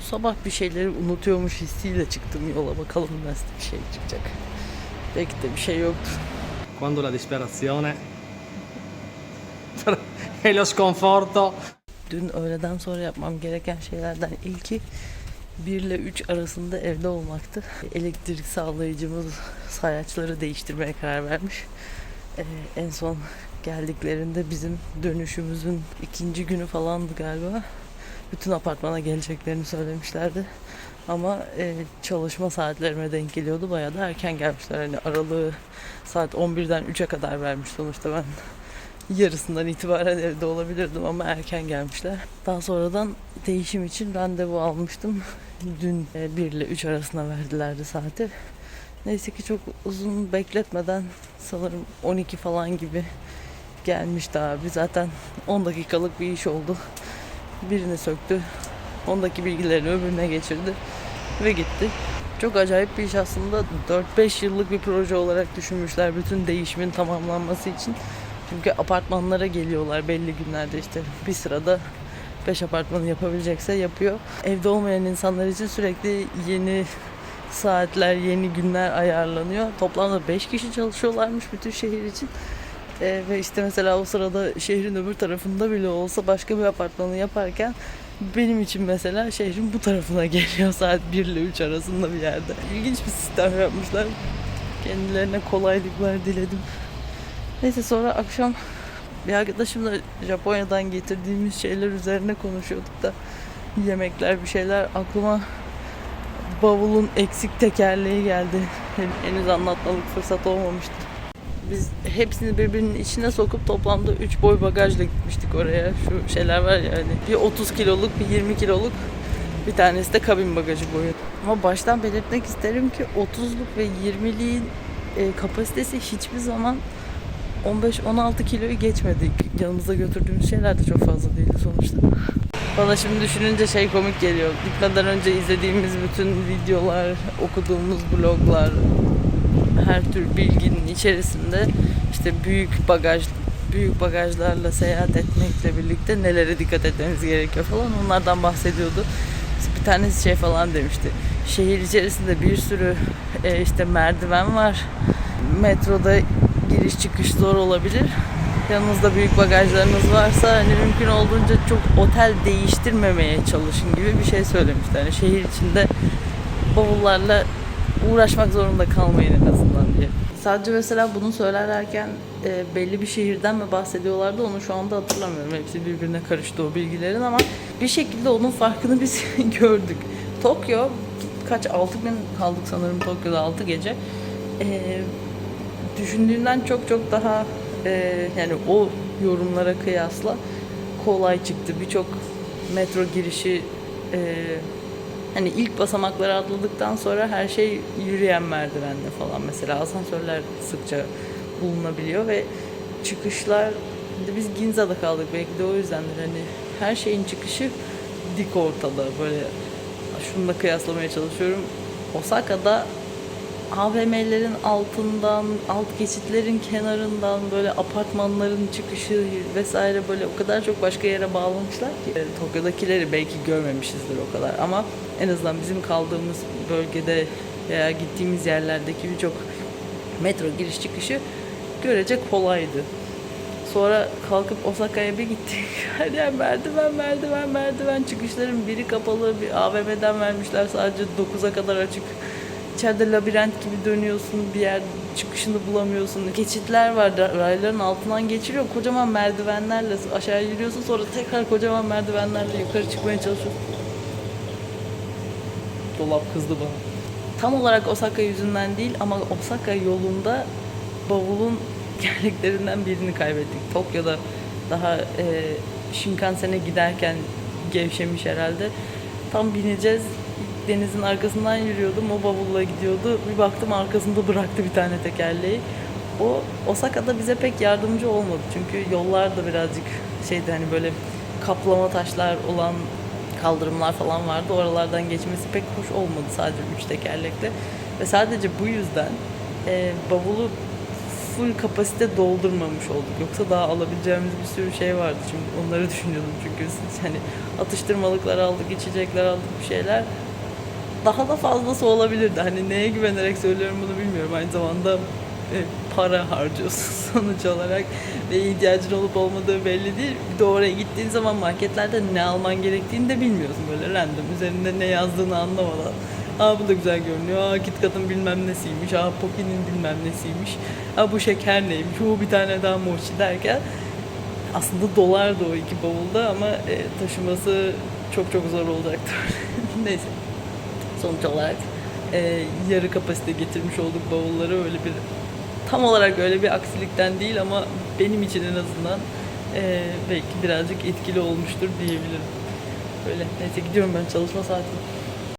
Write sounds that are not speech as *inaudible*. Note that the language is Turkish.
sabah bir şeyleri unutuyormuş hissiyle çıktım yola. Bakalım nasıl bir şey çıkacak. Belki de bir şey yoktur. Quando la disperazione e lo sconforto Dün öğleden sonra yapmam gereken şeylerden ilki 1 ile 3 arasında evde olmaktı. Elektrik sağlayıcımız sayaçları değiştirmeye karar vermiş. Ee, en son geldiklerinde bizim dönüşümüzün ikinci günü falandı galiba. Bütün apartmana geleceklerini söylemişlerdi. Ama e, çalışma saatlerime denk geliyordu. Bayağı da erken gelmişler. Hani aralığı saat 11'den 3'e kadar vermiş sonuçta ben yarısından itibaren evde olabilirdim ama erken gelmişler. Daha sonradan değişim için randevu almıştım. Dün 1 ile 3 arasında verdilerdi saati. Neyse ki çok uzun bekletmeden sanırım 12 falan gibi gelmişti abi. Zaten 10 dakikalık bir iş oldu. Birini söktü. Ondaki bilgilerini öbürüne geçirdi ve gitti. Çok acayip bir iş aslında. 4-5 yıllık bir proje olarak düşünmüşler bütün değişimin tamamlanması için. Çünkü apartmanlara geliyorlar belli günlerde işte bir sırada 5 apartmanı yapabilecekse yapıyor. Evde olmayan insanlar için sürekli yeni saatler, yeni günler ayarlanıyor. Toplamda 5 kişi çalışıyorlarmış bütün şehir için. Ee, ve işte mesela o sırada şehrin öbür tarafında bile olsa başka bir apartmanı yaparken benim için mesela şehrin bu tarafına *laughs* geliyor saat 1 ile 3 arasında bir yerde. İlginç bir sistem yapmışlar. Kendilerine kolaylıklar diledim. Neyse sonra akşam bir arkadaşımla Japonya'dan getirdiğimiz şeyler üzerine konuşuyorduk da yemekler bir şeyler aklıma bavulun eksik tekerleği geldi. Henüz anlatmalık fırsat olmamıştı. Biz hepsini birbirinin içine sokup toplamda 3 boy bagajla gitmiştik oraya. Şu şeyler var ya hani bir 30 kiloluk bir 20 kiloluk bir tanesi de kabin bagajı boyu. Ama baştan belirtmek isterim ki 30'luk ve 20'liğin e, kapasitesi hiçbir zaman 15-16 kiloyu geçmedik. Yanımızda götürdüğümüz şeyler de çok fazla değildi sonuçta. Bana şimdi düşününce şey komik geliyor. Gitmeden önce izlediğimiz bütün videolar, okuduğumuz bloglar, her tür bilginin içerisinde işte büyük bagaj büyük bagajlarla seyahat etmekle birlikte nelere dikkat etmemiz gerekiyor falan onlardan bahsediyordu. Bir tanesi şey falan demişti. Şehir içerisinde bir sürü e, işte merdiven var. Metroda giriş çıkış zor olabilir. Yanınızda büyük bagajlarınız varsa hani mümkün olduğunca çok otel değiştirmemeye çalışın gibi bir şey söylemişti. Hani şehir içinde bavullarla uğraşmak zorunda kalmayın en azından diye. Sadece mesela bunu söylerlerken e, belli bir şehirden mi bahsediyorlardı onu şu anda hatırlamıyorum. Hepsi birbirine karıştı o bilgilerin ama bir şekilde onun farkını biz *laughs* gördük. Tokyo kaç 6 gün kaldık sanırım Tokyo'da 6 gece. E, düşündüğünden çok çok daha e, yani o yorumlara kıyasla kolay çıktı. Birçok metro girişi e, hani ilk basamakları atladıktan sonra her şey yürüyen merdivenle falan. Mesela asansörler sıkça bulunabiliyor ve çıkışlar biz Ginza'da kaldık belki de o yüzdendir. Hani her şeyin çıkışı dik ortada. Böyle şununla kıyaslamaya çalışıyorum. Osaka'da AVM'lerin altından, alt geçitlerin kenarından böyle apartmanların çıkışı vesaire böyle o kadar çok başka yere bağlamışlar ki. E, Tokyo'dakileri belki görmemişizdir o kadar ama en azından bizim kaldığımız bölgede veya gittiğimiz yerlerdeki birçok metro giriş çıkışı görece kolaydı. Sonra kalkıp Osaka'ya bir gittik. *laughs* Her merdiven, merdiven, merdiven. Çıkışların biri kapalı. Bir AVM'den vermişler sadece 9'a kadar açık. İçeride labirent gibi dönüyorsun. Bir yer çıkışını bulamıyorsun. Geçitler var. ra- Rayların altından geçiriyor. Kocaman merdivenlerle aşağı yürüyorsun. Sonra tekrar kocaman merdivenlerle yukarı çıkmaya çalışıyorsun. Dolap kızdı bana. Tam olarak Osaka yüzünden değil ama Osaka yolunda bavulun *laughs* gerleklerinden birini kaybettik. Tokyo'da daha e, Shinkansen'e giderken gevşemiş herhalde. Tam bineceğiz. Denizin arkasından yürüyordum. O bavulla gidiyordu. Bir baktım arkasında bıraktı bir tane tekerleği. O Osaka'da bize pek yardımcı olmadı. Çünkü yollar da birazcık şeydi hani böyle kaplama taşlar olan kaldırımlar falan vardı. Oralardan geçmesi pek hoş olmadı sadece üç tekerlekle. Ve sadece bu yüzden e, bavulu full kapasite doldurmamış olduk. Yoksa daha alabileceğimiz bir sürü şey vardı. Şimdi onları *laughs* düşünüyordum çünkü hani atıştırmalıklar aldık, içecekler aldık bir şeyler. Daha da fazlası olabilirdi. Hani neye güvenerek söylüyorum bunu bilmiyorum. Aynı zamanda e, para harcıyorsun *laughs* sonuç olarak ve ihtiyacın olup olmadığı belli değil. Bir de oraya gittiğin zaman marketlerde ne alman gerektiğini de bilmiyorsun böyle random üzerinde ne yazdığını anlamadan. Aa bu da güzel görünüyor. Aa KitKat'ın bilmem nesiymiş. Aa Poppy'nin bilmem nesiymiş. Aa bu şeker neymiş. Bu bir tane daha mochi derken aslında dolardı o iki bavulda ama e, taşıması çok çok zor olacaktır. *laughs* Neyse. Sonuç olarak e, yarı kapasite getirmiş olduk bavulları öyle bir tam olarak öyle bir aksilikten değil ama benim için en azından e, belki birazcık etkili olmuştur diyebilirim. Böyle neyse gidiyorum ben çalışma saatim.